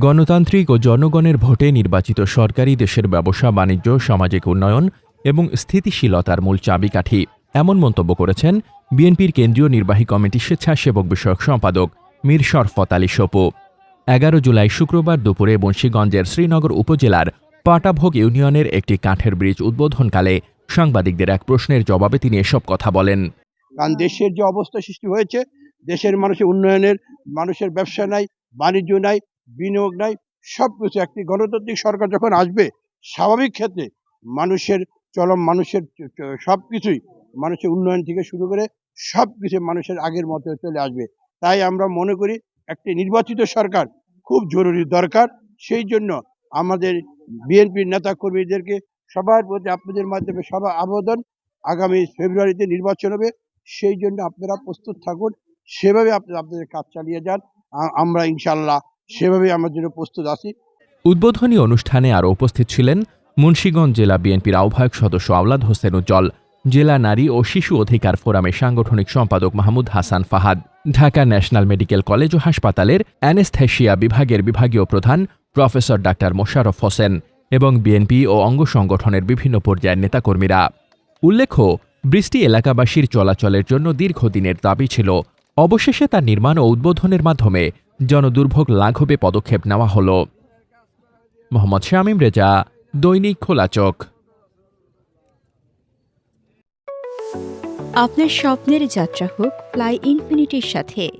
গণতান্ত্রিক ও জনগণের ভোটে নির্বাচিত সরকারি দেশের ব্যবসা, বাণিজ্য, সামাজিক উন্নয়ন এবং স্থিতিশীলতার মূল চাবিকাঠি, এমন মন্তব্য করেছেন বিএনপির কেন্দ্রীয় নির্বাহী কমিটির স্বেচ্ছাসেবক বিষয়ক সম্পাদক মীর শরফত আলী সপু। এগারো জুলাই শুক্রবার দুপুরে বংশীগঞ্জের শ্রীনগর উপজেলার পাটাভোগ ইউনিয়নের একটি কাঠের ব্রিজ উদ্বোধনকালে সাংবাদিকদের এক প্রশ্নের জবাবে তিনি এসব কথা বলেন। কারণ দেশের যে অবস্থা সৃষ্টি হয়েছে, দেশের মানুষের উন্নয়নের, মানুষের ব্যবসা নাই, বাণিজ্য নাই বিনিয়োগ নাই সব কিছু একটি গণতান্ত্রিক সরকার যখন আসবে, স্বাভাবিক ক্ষেত্রে মানুষের চলম মানুষের সব কিছুই মানুষের উন্নয়ন থেকে শুরু করে সব কিছু মানুষের আগের মতো চলে আসবে। তাই আমরা মনে করি একটি নির্বাচিত সরকার খুব জরুরি দরকার। সেই জন্য আমাদের বিএনপির নেতা কর্মীদেরকে সবার প্রতি আপনাদের মাধ্যমে সবার আবেদন, আগামী ফেব্রুয়ারিতে নির্বাচন হবে। সেই জন্য আপনারা প্রস্তুত থাকুন, সেভাবে আপনারা আপনাদের কাজ চালিয়ে যান। আমরা ইনশাল্লাহ সেভাবে আমার জন্য প্রস্তুত আছি। উদ্বোধনী অনুষ্ঠানে আরও উপস্থিত ছিলেন মুন্সীগঞ্জ জেলা বিএনপির আহ্বায়ক সদস্য আওলাদ হোসেন উজ্জ্বল জেলা নারী ও শিশু অধিকার ফোরামের সাংগঠনিক সম্পাদক Mahmud Hasan Fahad, Dhaka national medical college ও হাসপাতালের অ্যানেস্থেশিয়া বিভাগের বিভাগীয় প্রধান প্রফেসর ডাক্তার মোশাররফ হোসেন এবং বিএনপি ও অঙ্গ সংগঠনের বিভিন্ন পর্যায়ের নেতাকর্মীরা। উল্লেখ্য, বৃষ্টি এলাকাবাসীর চলাচলের জন্য দীর্ঘদিনের দাবি ছিল। অবশেষে তার নির্মাণ ও উদ্বোধনের মাধ্যমে জনদুর্ভোগ লাঘবে পদক্ষেপ নেওয়া হল। মোহাম্মদ শামীম রেজা, দৈনিক খোলাচক আপনার স্বপ্নের যাত্রা হোক ফ্লাই ইনফিনিটির সাথে।